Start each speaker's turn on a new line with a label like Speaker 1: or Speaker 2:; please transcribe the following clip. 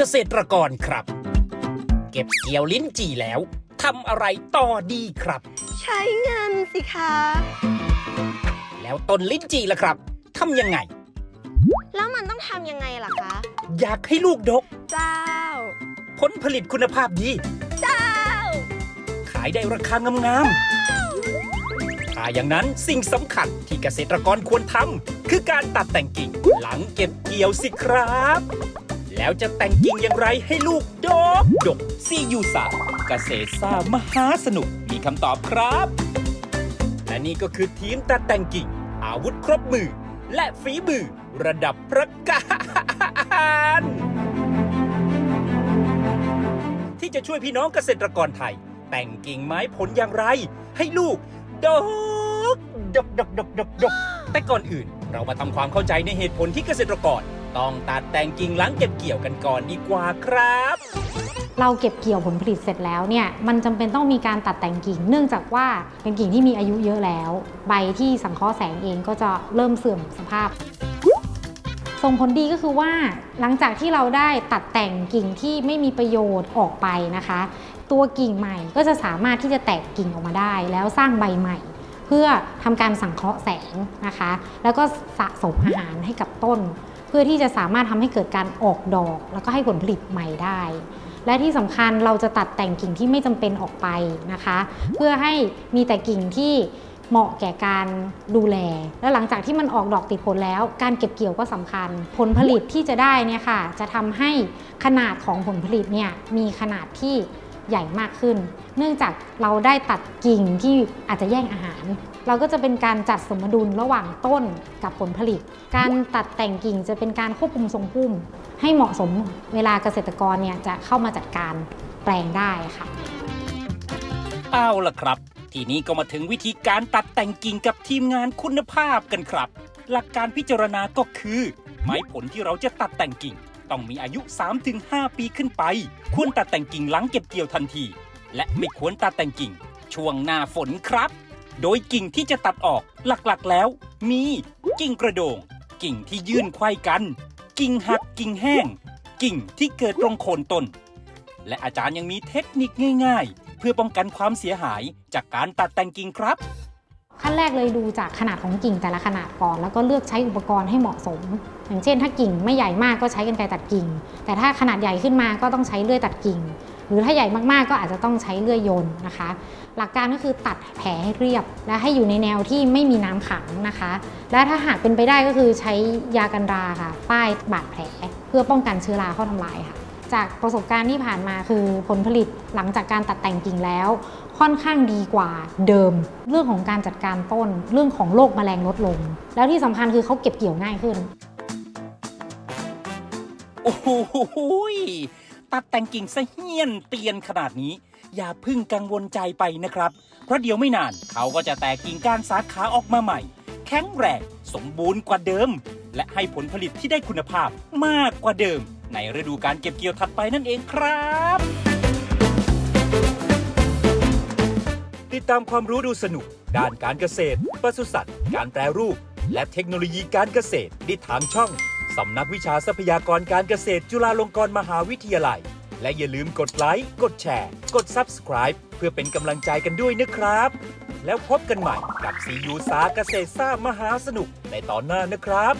Speaker 1: เกษตรกรครับ เก็บเกี่ยวลิ้นจี่แล้วทำอะไรต่อดีครับ
Speaker 2: ใช้เงินสิคะ
Speaker 1: แล้วต้นลิ้นจี่ล่ะครับทำยังไง
Speaker 2: แล้วมันต้องทำยังไงล่ะคะ
Speaker 1: อยากให้ลูกดก
Speaker 2: เจ้า
Speaker 1: ผลผลิตคุณภาพดี
Speaker 2: เจ้า
Speaker 1: ขายได้ราคางามๆถ้าอย่างนั้นสิ่งสำคัญที่เกษตรกรควรทำคือการตัดแต่งกิ่งหลังเก็บเกี่ยวสิครับ แล้วจะแต่งกิ่งอย่างไรให้ลูกดก ดกซียูสาเกษตรซ่ามหาสนุก มีคำตอบครับ และนี่ก็คือทีมตัดแต่งกิ่ง อาวุธครบมือ และฝีมือระดับประกาศที่จะช่วยพี่น้องเกษตรกรไทย แต่งกิ่งไม้ผลอย่างไร ให้ลูกดกดกดกดกดกดกแต่ก่อนอื่น เรามาทำความเข้าใจในเหตุผลที่เกษตรกร ต้องตัดแต่งกิ่งหลังเก็บเกี่ยวกันก่อนดีกว่าครับ
Speaker 3: เราเก็บเกี่ยวผลผลิตเสร็จแล้วเนี่ยมันจำเป็นต้องมีการตัดแต่งกิ่ง เนื่องจากว่าเป็นกิ่งที่มีอายุเยอะแล้ว ใบที่สังเคราะห์แสงเองก็จะเริ่มเสื่อมสภาพ ส่งผลดีก็คือว่าหลังจากที่เราได้ตัดแต่งกิ่งที่ไม่มีประโยชน์ออกไปนะคะ ตัวกิ่งใหม่ก็จะสามารถที่จะแตกกิ่งออกมาได้ แล้วสร้างใบใหม่ เพื่อทำการสังเคราะห์แสงนะคะ แล้วก็สะสมอาหารให้กับต้น เพื่อที่จะสามารถทำให้เกิดการออกดอก แล้วก็ให้ผลผลิตใหม่ได้ และที่สำคัญเราจะตัดแต่งกิ่งที่ไม่จำเป็นออกไปนะคะ เพื่อให้มีแต่กิ่งที่เหมาะแก่การดูแล แล้วหลังจากที่มันออกดอกติดผลแล้ว การเก็บเกี่ยวก็สำคัญ ผลผลิตที่จะได้เนี่ยค่ะ จะทำให้ขนาดของผลผลิตเนี่ยมีขนาดที่ ใหญ่มากขึ้น เนื่องจากเราได้ตัดกิ่งที่อาจจะแย่งอาหาร เราก็จะเป็นการจัดสมดุลระหว่างต้นกับผลผลิต การตัดแต่งกิ่งจะเป็นการควบคุมทรงพุ่ม ให้เหมาะสมเวลาเกษตรกรเนี่ยจะเข้ามาจัดการแปลงได้ค่ะ
Speaker 1: เอาล่ะครับ ทีนี้ก็มาถึงวิธีการตัดแต่งกิ่งกับทีมงานคุณภาพกันครับ หลักการพิจารณาก็คือ ไม้ผลที่เราจะตัดแต่งกิ่ง ต้องมีอายุ 3-5 ปีขึ้นไป ควรตัดแต่งกิ่งหลังเก็บเกี่ยวทันที และไม่ควรตัดแต่งกิ่ง ช่วงหน้าฝนครับ โดยกิ่งที่จะตัดออกหลักๆแล้ว มี กิ่งกระโดง กิ่งที่ยื่นไขว้กัน กิ่งหักกิ่งแห้ง กิ่งที่เกิดตรงโคนต้น และอาจารย์ยังมีเทคนิคง่าย ๆ เพื่อป้องกันความเสียหายจากการตัดแต่งกิ่งครับ
Speaker 3: ขั้นแรกเลยดูจากขนาดของกิ่งแต่ละขนาดก่อน แล้วก็เลือกใช้อุปกรณ์ให้เหมาะสม อย่างเช่น ถ้ากิ่งไม่ใหญ่มากก็ใช้กันไกรตัดกิ่ง แต่ถ้าขนาดใหญ่ขึ้นมาก็ต้องใช้เลื่อยตัดกิ่ง หรือถ้าใหญ่มากๆก็อาจจะต้องใช้เลื่อยยนนะคะ หลักการก็คือตัดแผลให้เรียบ และให้อยู่ในแนวที่ไม่มีน้ำขังนะคะ และถ้าหากเป็นไปได้ก็คือใช้ยากันราค่ะ ป้ายบาดแผล เพื่อป้องกันเชื้อราเข้าทำลายค่ะ จากประสบการณ์ที่ผ่านมาคือผลผลิตหลังจากการตัดแต่งกิ่งแล้ว ค่อนข้างดีกว่าเดิม เรื่องของการจัดการต้น เรื่องของโรคแมลงลดลง แล้วที่สำคัญคือเขาเก็บเกี่ยวง่ายขึ้น
Speaker 1: โอ้โหยตัดแต่งกิ่งซะเฮี้ยนเตียนขนาดนี้ อย่าเพึ่งกังวลใจไปนะครับ เพราะเดี๋ยวไม่นานเขาก็จะแตกกิ่งก้านสาขาออกมาใหม่ แข็งแรงสมบูรณ์กว่าเดิม และให้ผลผลิตที่ได้คุณภาพมากกว่าเดิม ในฤดูการเก็บเกี่ยวถัดไปนั่นเองครับ ติดตามความรู้ดูสนุก ด้านการเกษตรปศุสัตว์ การแปรรูป และเทคโนโลยีการเกษตรได้ทางช่องสำนักวิชาทรัพยากรการเกษตรจุฬาลงกรณ์มหาวิทยาลัย และอย่าลืมกดไลค์ กดแชร์ กด Subscribe เพื่อเป็นกำลังใจกันด้วยนะครับ แล้วพบกันใหม่กับซียูสาเกษตรซ่ามหาสนุกในตอนหน้านะครับ